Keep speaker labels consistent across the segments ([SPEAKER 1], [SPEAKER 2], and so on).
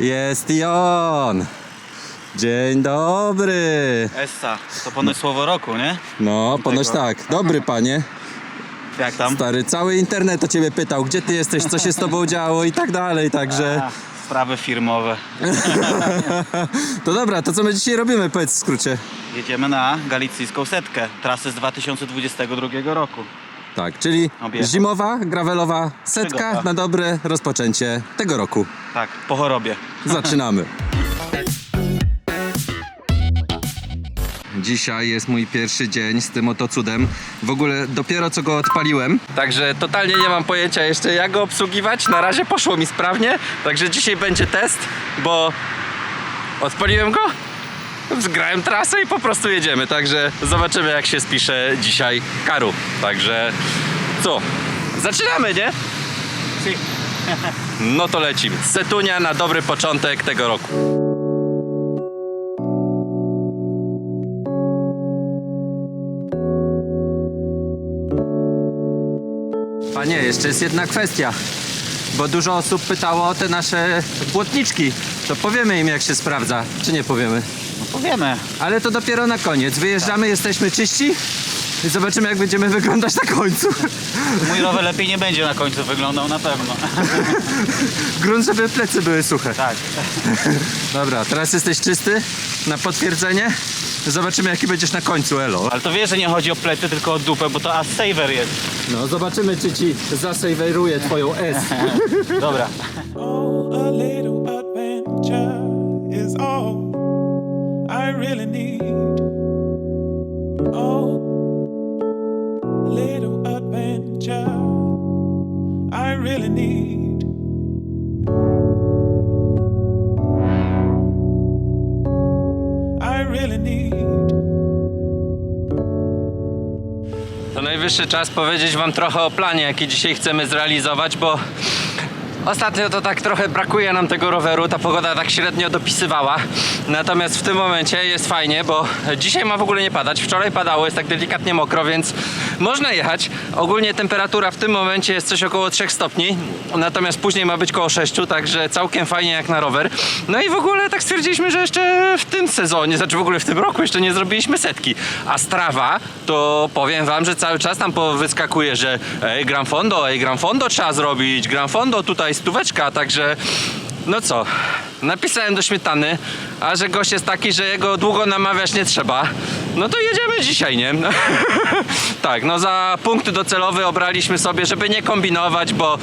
[SPEAKER 1] Jest i on. Dzień dobry.
[SPEAKER 2] Essa, to ponoć słowo roku, nie?
[SPEAKER 1] No, ponoć
[SPEAKER 2] Tego.
[SPEAKER 1] tak. Dobry panie.
[SPEAKER 2] Jak tam?
[SPEAKER 1] Stary, cały internet o ciebie pytał, gdzie ty jesteś, co się z tobą działo i tak dalej, także...
[SPEAKER 2] A, sprawy firmowe.
[SPEAKER 1] To dobra, to co my dzisiaj robimy, powiedz w skrócie.
[SPEAKER 2] Jedziemy na galicyjską setkę, trasy z 2022 roku.
[SPEAKER 1] Tak, czyli zimowa, gravelowa setka
[SPEAKER 2] Przygoda.
[SPEAKER 1] na dobre rozpoczęcie tego roku.
[SPEAKER 2] Tak, po chorobie.
[SPEAKER 1] Zaczynamy. Dzisiaj jest mój pierwszy dzień z tym oto cudem. W ogóle dopiero co go odpaliłem. Także totalnie nie mam pojęcia jeszcze jak go obsługiwać. Na razie poszło mi sprawnie. Także dzisiaj będzie test, bo odpaliłem go, zgrałem trasę i po prostu jedziemy. Także zobaczymy jak się spisze dzisiaj karu. Także co? Zaczynamy, nie? No to lecimy. Setunia na dobry początek tego roku. Panie, jeszcze jest jedna kwestia. Bo dużo osób pytało o te nasze błotniczki. To powiemy im jak się sprawdza, czy nie powiemy?
[SPEAKER 2] Powiemy.
[SPEAKER 1] Ale to dopiero na koniec. Wyjeżdżamy, jesteśmy czyści i zobaczymy jak będziemy wyglądać na końcu.
[SPEAKER 2] Mój rower lepiej nie będzie na końcu wyglądał na pewno.
[SPEAKER 1] Grunt, żeby plecy były suche.
[SPEAKER 2] Tak.
[SPEAKER 1] Dobra, teraz jesteś czysty na potwierdzenie. Zobaczymy jaki będziesz na końcu, elo.
[SPEAKER 2] Ale to wiesz, że nie chodzi o plecy, tylko o dupę, bo to as saver jest.
[SPEAKER 1] No zobaczymy czy ci zasejweruje twoją S.
[SPEAKER 2] Dobra.
[SPEAKER 3] I really need. Oh, a little adventure I really need. I really need.
[SPEAKER 1] To najwyższy czas powiedzieć wam trochę o planie, jaki dzisiaj chcemy zrealizować, bo ostatnio to tak trochę brakuje nam tego roweru, ta pogoda tak średnio dopisywała. Natomiast w tym momencie jest fajnie, bo dzisiaj ma w ogóle nie padać. Wczoraj padało, jest tak delikatnie mokro, więc można jechać. Ogólnie temperatura w tym momencie jest coś około 3 stopni, natomiast później ma być koło 6, także całkiem fajnie jak na rower. No i w ogóle tak stwierdziliśmy, że jeszcze w tym sezonie, znaczy w ogóle w tym roku jeszcze nie zrobiliśmy setki. A strawa, to powiem wam, że cały czas tam wyskakuje, że ej, Gran Fondo, ej, Gran Fondo trzeba zrobić, Gran Fondo tutaj stóweczka, także no co, napisałem do śmietany, a że gość jest taki, że jego długo namawiać nie trzeba, no to jedziemy dzisiaj, nie? tak, no za punkt docelowy obraliśmy sobie, żeby nie kombinować, bo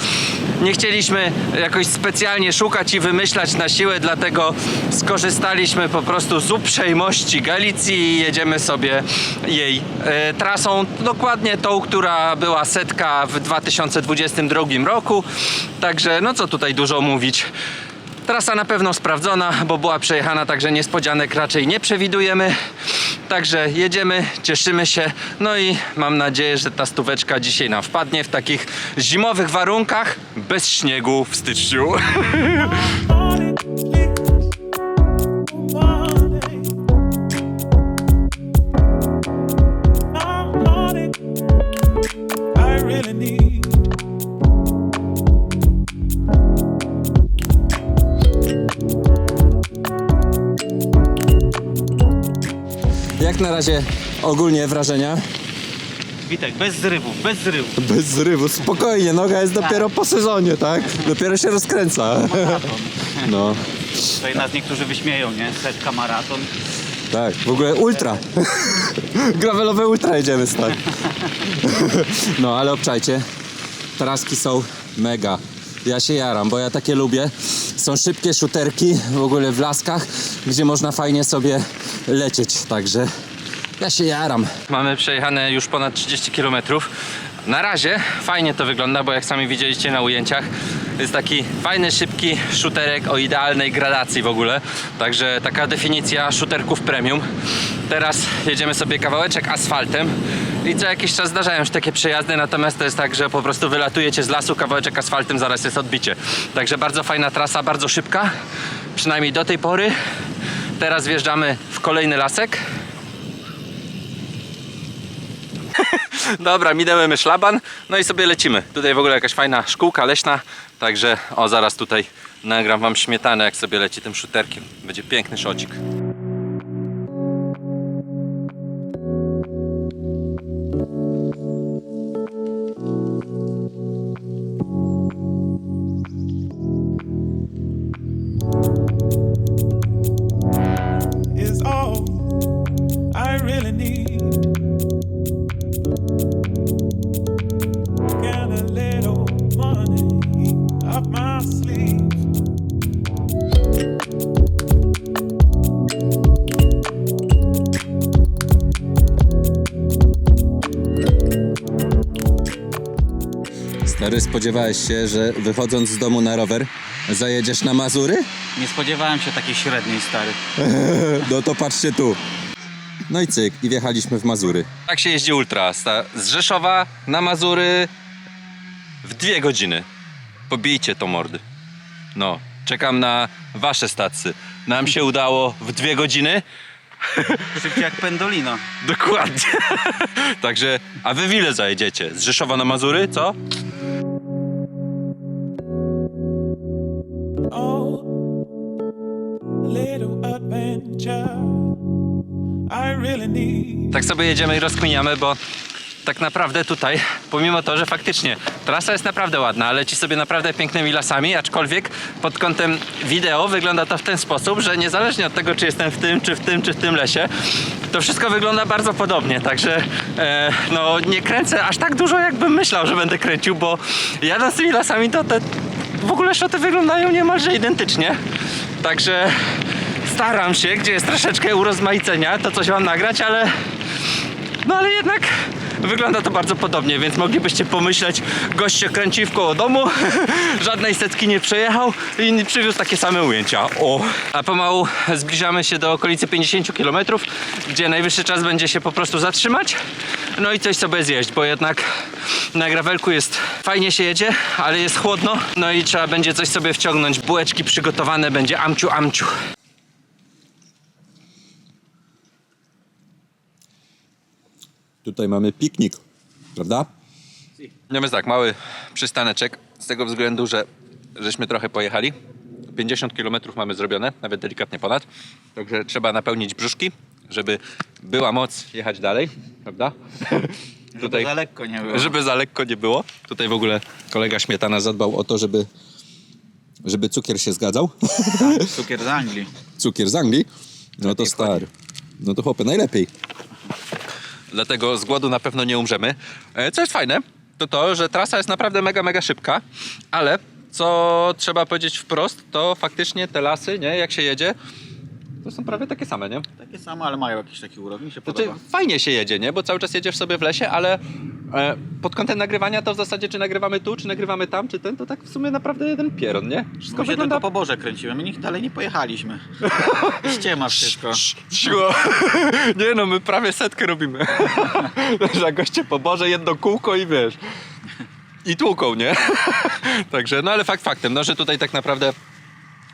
[SPEAKER 1] nie chcieliśmy jakoś specjalnie szukać i wymyślać na siłę, dlatego skorzystaliśmy po prostu z uprzejmości Galicji i jedziemy sobie jej e, trasą, dokładnie tą, która była setka w 2022 roku. Także no co tutaj dużo mówić. Trasa na pewno sprawdzona, bo była przejechana, także niespodzianek raczej nie przewidujemy. Także jedziemy, cieszymy się, no i mam nadzieję, że ta stóweczka dzisiaj nam wpadnie w takich zimowych warunkach, bez śniegu w styczniu. razie ogólnie wrażenia?
[SPEAKER 2] Witek, bez zrywów, bez zrywów.
[SPEAKER 1] Bez zrywu, spokojnie, noga jest dopiero po sezonie, tak? Dopiero się rozkręca. No,
[SPEAKER 2] Tutaj nas niektórzy wyśmieją, nie? Setka maraton.
[SPEAKER 1] tak, w ogóle ultra. Gravelowe ultra jedziemy stąd. No, ale obczajcie, traski są mega. Ja się jaram, bo ja takie lubię. Są szybkie szuterki w ogóle w laskach, gdzie można fajnie sobie lecieć, także ja się jaram. Mamy przejechane już ponad 30 km. Na razie fajnie to wygląda, bo jak sami widzieliście na ujęciach, jest taki fajny, szybki szuterek o idealnej gradacji w ogóle. Także taka definicja szuterków premium. Teraz jedziemy sobie kawałeczek asfaltem i co jakiś czas zdarzają się takie przejazdy, natomiast to jest tak, że po prostu wylatujecie z lasu, kawałeczek asfaltem, zaraz jest odbicie. Także bardzo fajna trasa, bardzo szybka, przynajmniej do tej pory. Teraz wjeżdżamy w kolejny lasek. Dobra, minęły szlaban, no i sobie lecimy. Tutaj w ogóle jakaś fajna szkółka leśna, także o zaraz tutaj Nagram wam śmietanę, jak sobie leci tym szuterkiem. Będzie piękny szocik.
[SPEAKER 4] Stary, spodziewałeś się, że wychodząc z domu na rower zajedziesz na Mazury?
[SPEAKER 2] Nie spodziewałem się takiej średniej, stary.
[SPEAKER 4] No to patrzcie tu. No i cyk, i wjechaliśmy w Mazury.
[SPEAKER 1] Tak się jeździ ultra. Sta- Z Rzeszowa na Mazury w dwie godziny. Pobijcie to mordy. No, czekam na wasze stacje. Nam się udało w dwie godziny.
[SPEAKER 2] Szybciej jak pendolino.
[SPEAKER 1] Dokładnie. Także, a wy w ile zajedziecie? Z Rzeszowa na Mazury, co? Tak sobie jedziemy i rozkminiamy, bo tak naprawdę tutaj, pomimo to, że faktycznie trasa jest naprawdę ładna, leci sobie naprawdę pięknymi lasami, aczkolwiek pod kątem wideo wygląda to w ten sposób, że niezależnie od tego, czy jestem w tym, czy w tym, czy w tym lesie, to wszystko wygląda bardzo podobnie, także e, no nie kręcę aż tak dużo, jakbym myślał, że będę kręcił, bo jadąc tymi lasami, to te w ogóle szoty wyglądają niemalże identycznie, także staram się, gdzie jest troszeczkę urozmaicenia, to coś mam nagrać, ale no ale jednak wygląda to bardzo podobnie, więc moglibyście pomyśleć, gość się kręci w koło domu, żadnej setki nie przejechał i przywiózł takie same ujęcia. O! A pomału zbliżamy się do okolicy 50 km, gdzie najwyższy czas będzie się po prostu zatrzymać, no i coś sobie zjeść, bo jednak na gravelku jest fajnie się jedzie, ale jest chłodno, no i trzeba będzie coś sobie wciągnąć. Bułeczki przygotowane, będzie amciu amciu.
[SPEAKER 4] Tutaj mamy piknik, prawda?
[SPEAKER 1] No więc tak, mały przystaneczek z tego względu, że żeśmy trochę pojechali. 50 km mamy zrobione, nawet delikatnie ponad. Także trzeba napełnić brzuszki, żeby była moc jechać dalej, prawda?
[SPEAKER 2] Tutaj za lekko nie było.
[SPEAKER 1] żeby za lekko nie było.
[SPEAKER 4] Tutaj w ogóle kolega Śmietana zadbał o to, żeby, żeby cukier się zgadzał.
[SPEAKER 2] Cukier z Anglii.
[SPEAKER 4] cukier z Anglii. No to stary. No to chłopie, najlepiej.
[SPEAKER 1] Dlatego z głodu na pewno nie umrzemy. E, Co jest fajne, to to, że trasa jest naprawdę mega, mega szybka, ale co trzeba powiedzieć wprost, to faktycznie te lasy, nie, jak się jedzie, to są prawie takie same, nie?
[SPEAKER 2] Takie same, ale mają jakiś taki urok. Mi się
[SPEAKER 1] Znaczy,
[SPEAKER 2] podoba.
[SPEAKER 1] fajnie się jedzie, nie? Bo cały czas jedziesz sobie w lesie, ale pod kątem nagrywania to w zasadzie czy nagrywamy tu, czy nagrywamy tam, czy ten, to tak w sumie naprawdę jeden pieron, nie? Wszystko
[SPEAKER 2] My się
[SPEAKER 1] wygląda...
[SPEAKER 2] tylko po Boże kręciłem i nikt dalej nie pojechaliśmy. Ściema wszystko.
[SPEAKER 1] Siło. Nie no, my prawie setkę robimy. Że goście po Boże, jedno kółko i wiesz. I tłuką, nie? Także, no ale fakt faktem, no że tutaj tak naprawdę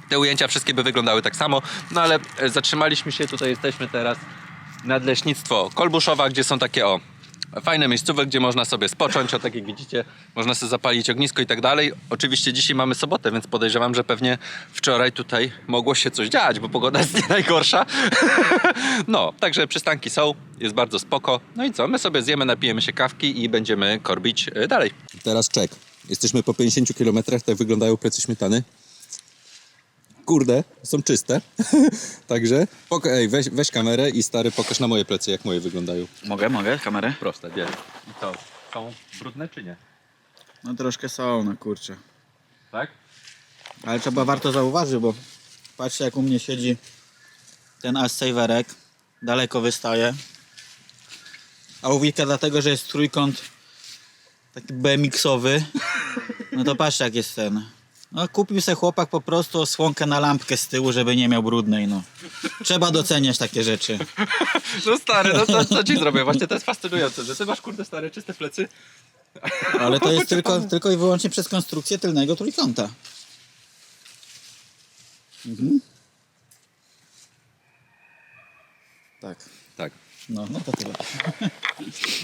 [SPEAKER 1] te ujęcia wszystkie by wyglądały tak samo, no ale e, zatrzymaliśmy się, tutaj jesteśmy teraz nadleśnictwo Kolbuszowa, gdzie są takie o fajne miejscówki, gdzie można sobie spocząć, o tak jak widzicie, można sobie zapalić ognisko i tak dalej. Oczywiście dzisiaj mamy sobotę, więc podejrzewam, że pewnie wczoraj tutaj mogło się coś dziać, bo pogoda jest nie najgorsza. No, także przystanki są, jest bardzo spoko. No i co, my sobie zjemy, napijemy się kawki i będziemy korbić e, dalej.
[SPEAKER 4] Teraz czek. Jesteśmy po 50 km, tak wyglądają plecy śmietany. Kurde, są czyste. Także, pok- ej, weź, weź kamerę i stary pokaż na moje plecy, jak moje wyglądają.
[SPEAKER 2] Mogę, mogę, kamerę?
[SPEAKER 1] Proste, wiesz. I co, są brudne czy nie?
[SPEAKER 2] No troszkę są, no kurczę.
[SPEAKER 1] Tak?
[SPEAKER 2] Ale trzeba warto zauważyć, bo patrzcie jak u mnie siedzi ten aż saverek. Daleko wystaje. A u Wilka dlatego, że jest trójkąt taki BMX-owy. No to patrzcie jak jest ten. No kupił se chłopak po prostu osłonkę na lampkę z tyłu, żeby nie miał brudnej, no. Trzeba doceniać takie rzeczy.
[SPEAKER 1] No stary, no co, co ci zrobię? Właśnie to jest fascynujące, że ty masz kurde stare czyste plecy.
[SPEAKER 2] Ale to jest tylko, tylko i wyłącznie przez konstrukcję tylnego trójkąta. Mhm. Tak.
[SPEAKER 4] Tak.
[SPEAKER 2] No, no to tyle.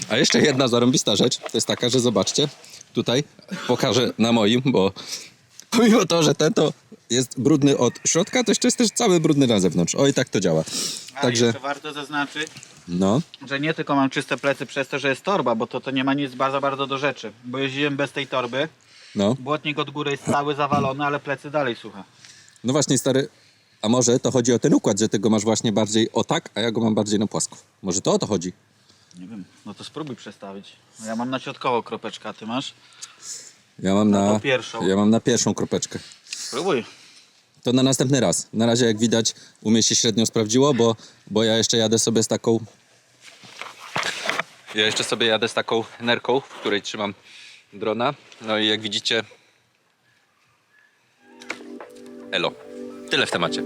[SPEAKER 4] A jeszcze jedna zarąbista rzecz, to jest taka, że zobaczcie, tutaj pokażę na moim, bo pomimo to, że ten to jest brudny od środka, to jeszcze jest też cały brudny na zewnątrz. Oj, tak to działa.
[SPEAKER 2] Ale
[SPEAKER 4] Także,
[SPEAKER 2] jeszcze warto zaznaczyć,
[SPEAKER 4] no,
[SPEAKER 2] że nie tylko mam czyste plecy przez to, że jest torba, bo to, to nie ma nic bardzo, bardzo do rzeczy. Bo jeździłem bez tej torby,
[SPEAKER 4] no.
[SPEAKER 2] błotnik od góry jest cały zawalony, ale plecy dalej suche.
[SPEAKER 4] No właśnie, stary, a może to chodzi o ten układ, że ty go masz właśnie bardziej o tak, a ja go mam bardziej na płasko. Może to o to chodzi?
[SPEAKER 2] Nie wiem, no to spróbuj przestawić. No ja mam na środkowo kropeczkę, a ty masz?
[SPEAKER 4] Ja mam
[SPEAKER 2] Na
[SPEAKER 4] na,
[SPEAKER 2] pierwszą.
[SPEAKER 4] Ja mam na pierwszą kropeczkę.
[SPEAKER 2] Spróbuj.
[SPEAKER 4] To na następny raz. Na razie, jak widać, u mnie się średnio sprawdziło, bo, bo ja jeszcze jadę sobie z taką. Ja jeszcze sobie jadę z taką nerką, w której trzymam drona. No i jak widzicie. Elo. Tyle w temacie.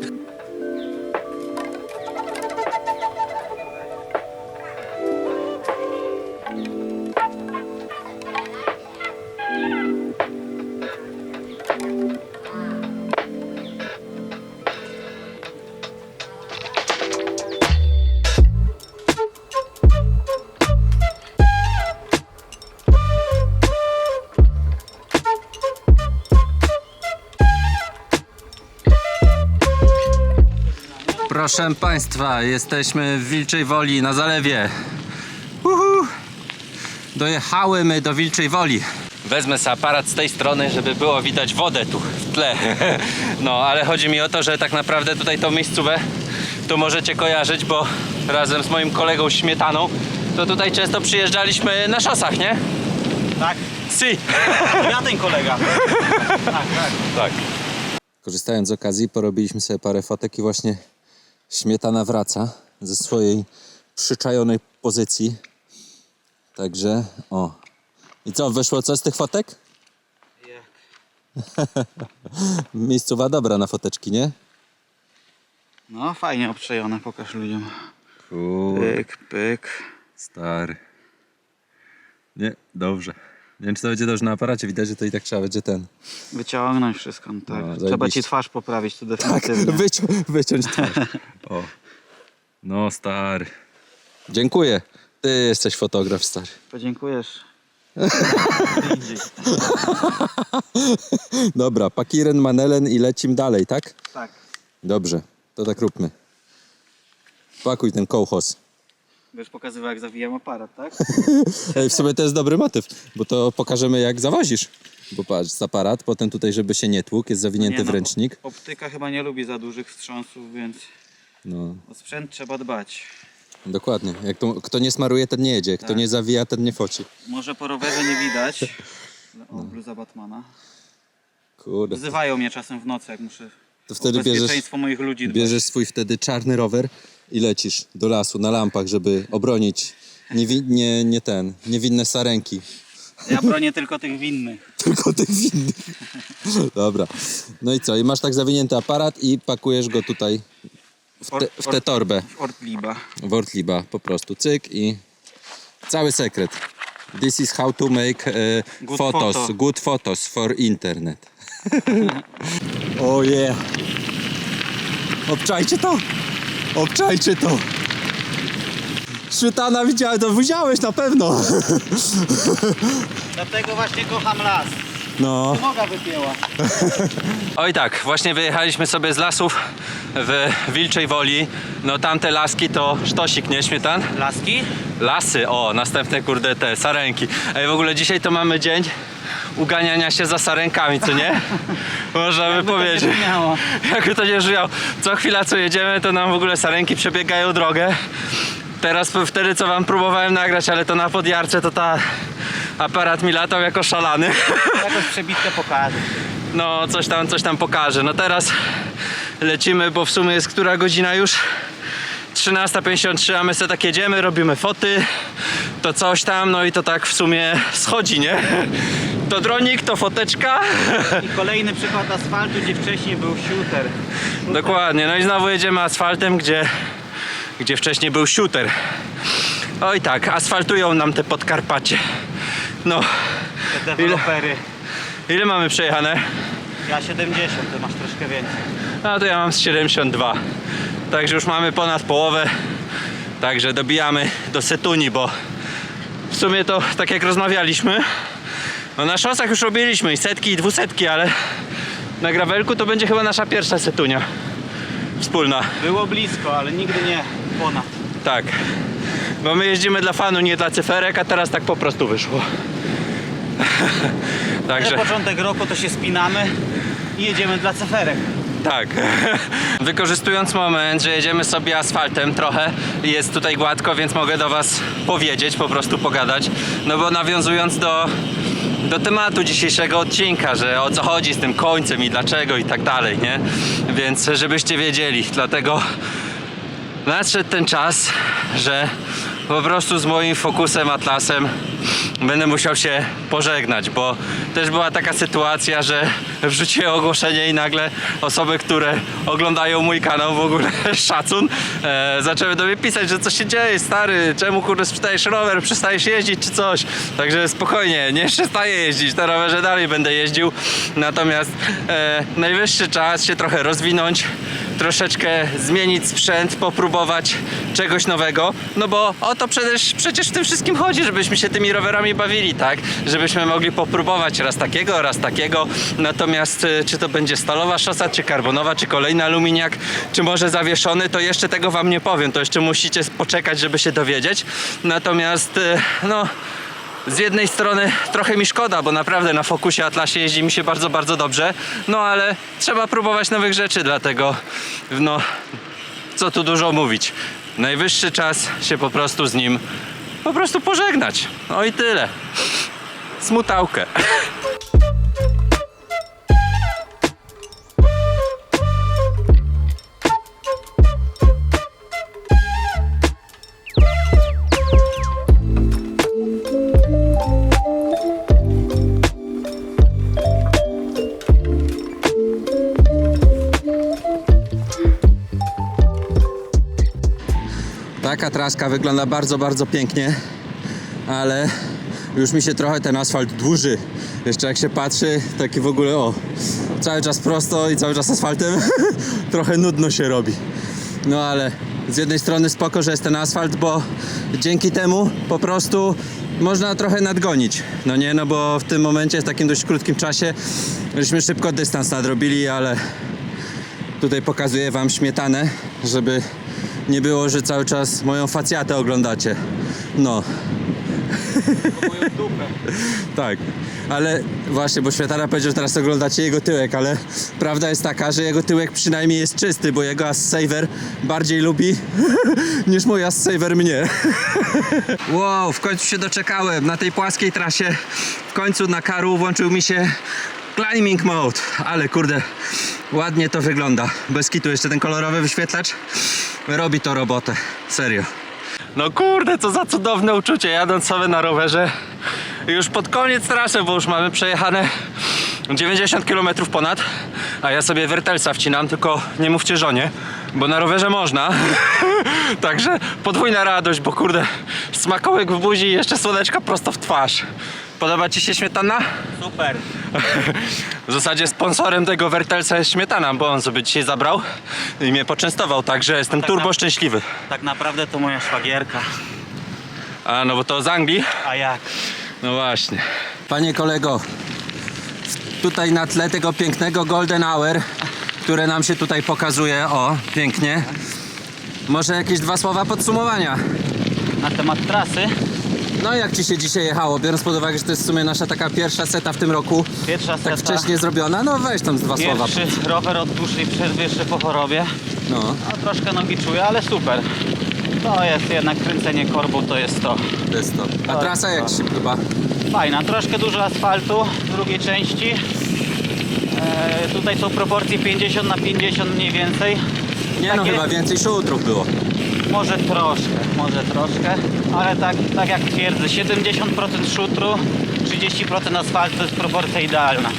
[SPEAKER 1] Proszę Państwa, jesteśmy w Wilczej Woli na zalewie. Uhu. Dojechały my do Wilczej Woli. Wezmę sobie aparat z tej strony, żeby było widać wodę tu w tle. No, ale chodzi mi o to, że tak naprawdę tutaj tą miejscówę to możecie kojarzyć, bo razem z moim kolegą Śmietaną to tutaj często przyjeżdżaliśmy na szosach, nie?
[SPEAKER 2] Tak,
[SPEAKER 1] Si!
[SPEAKER 2] ja ten kolega. Tak, tak.
[SPEAKER 1] Tak.
[SPEAKER 4] Korzystając z okazji, porobiliśmy sobie parę fotek i właśnie śmietana wraca ze swojej przyczajonej pozycji. Także, o. I co, wyszło co z tych fotek? Miejscowa dobra na foteczki, nie?
[SPEAKER 2] No fajnie obczajone, pokaż ludziom.
[SPEAKER 4] Kurde,
[SPEAKER 2] Pyk, pyk.
[SPEAKER 4] stary. Nie, dobrze. Nie wiem, czy to będzie dobrze na aparacie. Widać, że to i tak trzeba będzie ten.
[SPEAKER 2] Wyciągnąć wszystko, no tak.
[SPEAKER 4] No,
[SPEAKER 2] Trzeba
[SPEAKER 4] zajebiście.
[SPEAKER 2] ci twarz poprawić tu
[SPEAKER 4] Tak,
[SPEAKER 2] definitywnie.
[SPEAKER 4] wycią wyciąć twarz. O. No, stary. Dziękuję. Ty jesteś fotograf, stary.
[SPEAKER 2] Podziękujesz.
[SPEAKER 4] Dobra, pakiren, manelen i lecim dalej, tak?
[SPEAKER 2] Tak.
[SPEAKER 4] Dobrze, to tak róbmy. Pakuj ten kołchos.
[SPEAKER 2] Będziesz pokazywał jak zawijam aparat, tak?
[SPEAKER 4] Ej, w sumie to jest dobry motyw, bo to pokażemy jak zawozisz. Bo patrz, z aparat, potem tutaj, żeby się nie tłukł, jest zawinięty
[SPEAKER 2] Nie,
[SPEAKER 4] w
[SPEAKER 2] no,
[SPEAKER 4] ręcznik.
[SPEAKER 2] Optyka chyba nie lubi za dużych wstrząsów, więc
[SPEAKER 4] No,
[SPEAKER 2] o sprzęt trzeba dbać.
[SPEAKER 4] dokładnie. Jak to, kto nie smaruje, ten nie jedzie. Kto
[SPEAKER 2] Tak.
[SPEAKER 4] nie zawija, ten nie foci.
[SPEAKER 2] Może po rowerze nie widać. O, bluza Batmana.
[SPEAKER 4] Kurde.
[SPEAKER 2] Wzywają mnie czasem w nocy, jak muszę
[SPEAKER 4] To
[SPEAKER 2] o
[SPEAKER 4] wtedy bierzesz,
[SPEAKER 2] bezpieczeństwo moich ludzi dbać.
[SPEAKER 4] bierzesz swój wtedy czarny rower i lecisz do lasu na lampach, żeby obronić niewi- nie, nie ten, niewinne sarenki.
[SPEAKER 2] Ja bronię tylko tych winnych.
[SPEAKER 4] Tylko tych winnych. Dobra. No i co? I masz tak zawinięty aparat i pakujesz go tutaj w, te, w tę torbę.
[SPEAKER 2] Ortliba.
[SPEAKER 4] Wortliba po prostu. Cyk i cały sekret. This is how to make e,
[SPEAKER 2] Good
[SPEAKER 4] photos,
[SPEAKER 2] photo.
[SPEAKER 4] good photos for internet. oh yeah. Obczajcie to. Obczajcie to. Śmietana widziałem, to widziałeś na pewno.
[SPEAKER 2] Dlatego właśnie kocham las.
[SPEAKER 4] No.
[SPEAKER 2] Noga wypięła.
[SPEAKER 1] Oj tak, właśnie wyjechaliśmy sobie z lasów w Wilczej Woli. No tamte laski to sztosik, nie śmietan?
[SPEAKER 2] Laski?
[SPEAKER 1] Lasy, o, następne kurde te, sarenki. Ej, w ogóle dzisiaj to mamy dzień uganiania się za sarenkami, co nie? Można by powiedzieć. Jakby to nie brzmiało. Co chwila co jedziemy, to nam w ogóle sarenki przebiegają drogę. Teraz wtedy co wam próbowałem nagrać, ale to na podjarce to ta aparat mi latał jako szalany.
[SPEAKER 2] Jakąś przebitkę pokażę.
[SPEAKER 1] No, coś tam, coś tam pokaże. No teraz lecimy, bo w sumie jest która godzina już? 13.53, a my sobie tak jedziemy, robimy foty, to coś tam, no i to tak w sumie schodzi, nie? To dronik, to foteczka.
[SPEAKER 2] I kolejny przykład asfaltu, gdzie wcześniej był shooter.
[SPEAKER 1] Dokładnie, no i znowu jedziemy asfaltem, gdzie, gdzie wcześniej był shooter. Oj tak, asfaltują nam te Podkarpacie. No,
[SPEAKER 2] Te dewelopery.
[SPEAKER 1] ile mamy przejechane?
[SPEAKER 2] Ja 70, ty masz troszkę więcej.
[SPEAKER 1] No to ja mam z 72. Także już mamy ponad połowę. Także dobijamy do Setuni, bo w sumie to tak jak rozmawialiśmy, no na szosach już robiliśmy i setki i dwusetki, ale na gravelku to będzie chyba nasza pierwsza setunia wspólna.
[SPEAKER 2] Było blisko, ale nigdy nie ponad.
[SPEAKER 1] Tak. Bo my jeździmy dla fanu, nie dla cyferek, a teraz tak po prostu wyszło. Także.
[SPEAKER 2] Na początek roku to się spinamy i jedziemy dla ceferek.
[SPEAKER 1] Tak. Wykorzystując moment, że jedziemy sobie asfaltem trochę jest tutaj gładko, więc mogę do Was powiedzieć, po prostu pogadać. No bo nawiązując do, do tematu dzisiejszego odcinka, że o co chodzi z tym końcem i dlaczego i tak dalej, nie? Więc żebyście wiedzieli, dlatego nadszedł ten czas, że po prostu z moim fokusem Atlasem będę musiał się pożegnać, bo też była taka sytuacja, że wrzuciłem ogłoszenie i nagle osoby, które oglądają mój kanał w ogóle szacun, e, zaczęły do mnie pisać, że co się dzieje, stary, czemu kurde sprzedajesz rower, przestajesz jeździć czy coś. Także spokojnie, nie przestaję jeździć, na rowerze dalej będę jeździł. Natomiast e, najwyższy czas się trochę rozwinąć, troszeczkę zmienić sprzęt, popróbować czegoś nowego, no bo o to przecież, przecież w tym wszystkim chodzi, żebyśmy się tymi rowerami bawili, tak? Żebyśmy mogli popróbować raz takiego, raz takiego, natomiast y, czy to będzie stalowa szosa, czy karbonowa, czy kolejny aluminiak, czy może zawieszony, to jeszcze tego wam nie powiem, to jeszcze musicie poczekać, żeby się dowiedzieć, natomiast y, no z jednej strony trochę mi szkoda, bo naprawdę na Focusie Atlasie jeździ mi się bardzo, bardzo dobrze, no ale trzeba próbować nowych rzeczy, dlatego no co tu dużo mówić. Najwyższy czas się po prostu z nim po prostu pożegnać. No i tyle. Smutałkę. Traska wygląda bardzo, bardzo pięknie, ale już mi się trochę ten asfalt dłuży. Jeszcze jak się patrzy, taki w ogóle o, cały czas prosto i cały czas asfaltem, trochę nudno się robi. No ale z jednej strony spoko, że jest ten asfalt, bo dzięki temu po prostu można trochę nadgonić. No nie, no bo w tym momencie, w takim dość krótkim czasie, żeśmy szybko dystans nadrobili, ale Tutaj pokazuję wam śmietanę, żeby nie było, że cały czas moją facjatę oglądacie. No. tak, ale właśnie, bo Świetana powiedział, że teraz oglądacie jego tyłek, ale prawda jest taka, że jego tyłek przynajmniej jest czysty, bo jego Ass Saver bardziej lubi niż mój Ass Saver mnie. wow, w końcu się doczekałem. Na tej płaskiej trasie w końcu na karu włączył mi się climbing mode, ale kurde, ładnie to wygląda. Bez kitu jeszcze ten kolorowy wyświetlacz robi to robotę, serio. No kurde, co za cudowne uczucie jadąc sobie na rowerze. Już pod koniec trasy, bo już mamy przejechane 90 km ponad, a ja sobie wertelsa wcinam, tylko nie mówcie żonie, bo na rowerze można. Także podwójna radość, bo kurde, smakołek w buzi i jeszcze słoneczka prosto w twarz. Podoba Ci się śmietana?
[SPEAKER 2] Super.
[SPEAKER 1] W zasadzie sponsorem tego wertelsa jest śmietana, bo on sobie dzisiaj zabrał i mnie poczęstował, także jestem
[SPEAKER 2] tak
[SPEAKER 1] turbo
[SPEAKER 2] na-
[SPEAKER 1] szczęśliwy.
[SPEAKER 2] Tak naprawdę to moja szwagierka.
[SPEAKER 1] A no bo to z Anglii?
[SPEAKER 2] A jak?
[SPEAKER 1] No właśnie. Panie kolego, tutaj na tle tego pięknego Golden Hour, które nam się tutaj pokazuje, o, pięknie. Może jakieś dwa słowa podsumowania.
[SPEAKER 2] Na temat trasy.
[SPEAKER 1] No jak Ci się dzisiaj jechało, biorąc pod uwagę, że to jest w sumie nasza taka pierwsza seta w tym roku,
[SPEAKER 2] Pierwsza
[SPEAKER 1] tak
[SPEAKER 2] seta.
[SPEAKER 1] wcześnie zrobiona, no weź tam z dwa słowa.
[SPEAKER 2] Pierwszy rower od dłuższej przerwy jeszcze po chorobie.
[SPEAKER 1] No,
[SPEAKER 2] No troszkę nogi czuję, ale super. To jest jednak kręcenie korbu, to jest to.
[SPEAKER 1] to jest to. A
[SPEAKER 2] Tak,
[SPEAKER 1] trasa jak
[SPEAKER 2] tak.
[SPEAKER 1] Się podoba?
[SPEAKER 2] Fajna, troszkę dużo asfaltu w drugiej części. E, tutaj są proporcje 50 na 50 mniej więcej.
[SPEAKER 1] Nie no,
[SPEAKER 2] Takie-
[SPEAKER 1] chyba więcej szutrów było.
[SPEAKER 2] Może troszkę, może troszkę, ale tak, tak jak twierdzę, 70% szutru, 30% asfaltu to jest proporcja idealna.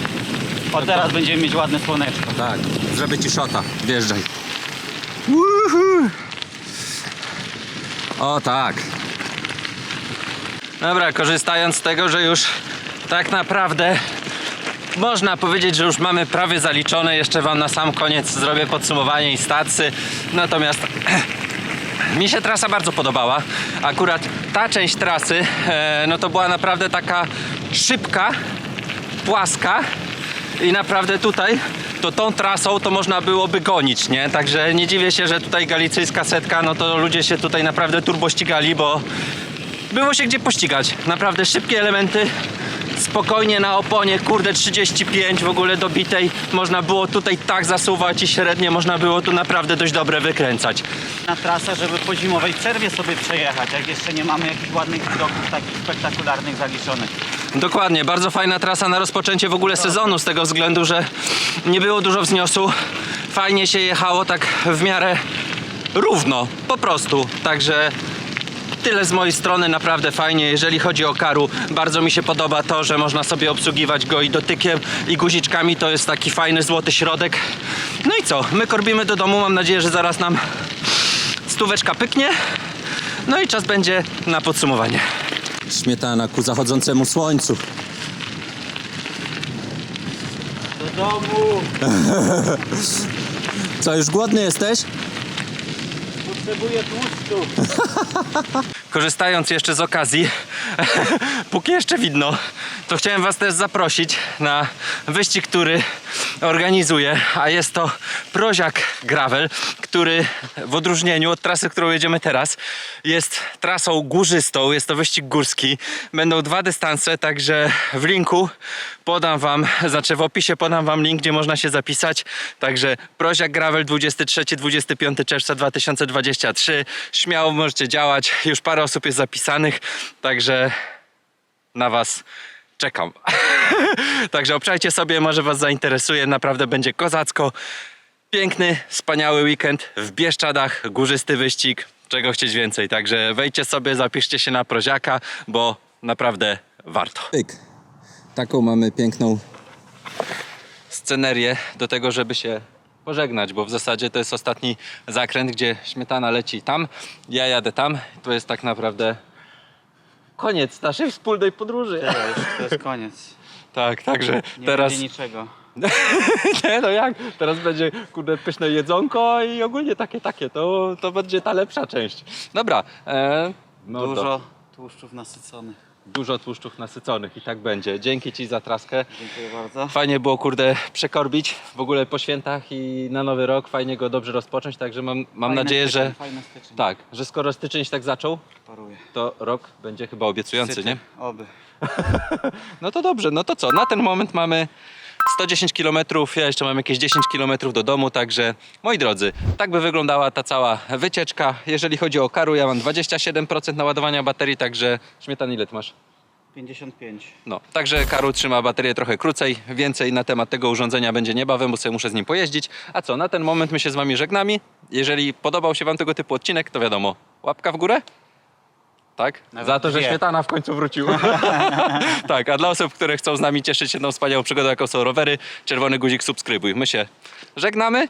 [SPEAKER 2] O teraz będziemy mieć ładne słoneczko.
[SPEAKER 1] Tak, zrobię Ci szota, wjeżdżaj. O tak. Dobra, korzystając z tego, że już tak naprawdę można powiedzieć, że już mamy prawie zaliczone. Jeszcze Wam na sam koniec zrobię podsumowanie i stacy. Natomiast mi się trasa bardzo podobała. Akurat ta część trasy, e, no to była naprawdę taka szybka, płaska i naprawdę tutaj, to tą trasą to można byłoby gonić, nie? Także nie dziwię się, że tutaj galicyjska setka, no to ludzie się tutaj naprawdę turbo ścigali, bo było się gdzie pościgać. Naprawdę szybkie elementy, spokojnie na oponie, kurde 35 w ogóle dobitej. Można było tutaj tak zasuwać i średnie można było tu naprawdę dość dobre wykręcać.
[SPEAKER 2] Na trasa, żeby po zimowej przerwie sobie przejechać, jak jeszcze nie mamy jakichś ładnych widoków takich spektakularnych zaliczonych.
[SPEAKER 1] Dokładnie, bardzo fajna trasa na rozpoczęcie w ogóle sezonu z tego względu, że nie było dużo wzniosu. Fajnie się jechało tak w miarę równo, po prostu. Także tyle z mojej strony, naprawdę fajnie. Jeżeli chodzi o karu, bardzo mi się podoba to, że można sobie obsługiwać go i dotykiem, i guziczkami. To jest taki fajny, złoty środek. No i co? My korbimy do domu. Mam nadzieję, że zaraz nam stóweczka pyknie. No i czas będzie na podsumowanie. Śmietana ku zachodzącemu słońcu.
[SPEAKER 2] Do domu!
[SPEAKER 1] Co, już głodny jesteś?
[SPEAKER 2] Potrzebuję tłuszczu!
[SPEAKER 1] Korzystając jeszcze z okazji, póki jeszcze widno, to chciałem Was też zaprosić na wyścig, który organizuję, a jest to Proziak Gravel, który w odróżnieniu od trasy, którą jedziemy teraz, jest trasą górzystą, jest to wyścig górski. Będą dwa dystanse, także w linku podam Wam, znaczy w opisie podam Wam link, gdzie można się zapisać. Także Proziak Gravel 23-25 czerwca 2023. Śmiało możecie działać, już parę osób jest zapisanych, także na Was czekam. Także obczajcie sobie, może Was zainteresuje, naprawdę będzie kozacko. Piękny, wspaniały weekend w Bieszczadach, górzysty wyścig, czego chcieć więcej. Także wejdźcie sobie, zapiszcie się na Proziaka, bo naprawdę warto.
[SPEAKER 4] Pyk. Taką mamy piękną
[SPEAKER 1] scenerię do tego, żeby się pożegnać, bo w zasadzie to jest ostatni zakręt, gdzie śmietana leci tam, ja jadę tam. To jest tak naprawdę koniec naszej wspólnej podróży.
[SPEAKER 2] Tyle już, to jest koniec.
[SPEAKER 1] Tak, także
[SPEAKER 2] Nie
[SPEAKER 1] teraz.
[SPEAKER 2] będzie niczego.
[SPEAKER 1] Nie, no jak? Teraz będzie kurde pyszne jedzonko i ogólnie takie, takie. To, to będzie ta lepsza część. Dobra. E, no
[SPEAKER 2] Dużo
[SPEAKER 1] to-
[SPEAKER 2] tłuszczów nasyconych.
[SPEAKER 1] Dużo tłuszczów nasyconych i tak będzie. Dzięki Ci za traskę.
[SPEAKER 2] Dziękuję bardzo.
[SPEAKER 1] Fajnie było, kurde, przekorbić w ogóle po świętach i na nowy rok. Fajnie go dobrze rozpocząć, także mam, mam
[SPEAKER 2] Fajny
[SPEAKER 1] nadzieję,
[SPEAKER 2] styczeń,
[SPEAKER 1] że
[SPEAKER 2] Fajny styczeń.
[SPEAKER 1] tak, że skoro styczeń się tak zaczął, to rok będzie chyba obiecujący, nie?
[SPEAKER 2] Oby.
[SPEAKER 1] No to dobrze, no to co? Na ten moment mamy 110 km, ja jeszcze mam jakieś 10 km do domu, także moi drodzy, tak by wyglądała ta cała wycieczka. Jeżeli chodzi o karu, ja mam 27% naładowania baterii, także śmietan ile ty masz?
[SPEAKER 2] 55.
[SPEAKER 1] No, także Karu trzyma baterię trochę krócej. Więcej na temat tego urządzenia będzie niebawem, bo sobie muszę z nim pojeździć. A co, na ten moment my się z wami żegnamy. Jeżeli podobał się wam tego typu odcinek, to wiadomo, łapka w górę. Tak?
[SPEAKER 2] Nawet
[SPEAKER 1] Za to, że
[SPEAKER 2] dwie.
[SPEAKER 1] śmietana w końcu wrócił. tak, a dla osób, które chcą z nami cieszyć się tą wspaniałą przygodą, jaką są rowery, czerwony guzik subskrybuj. My się żegnamy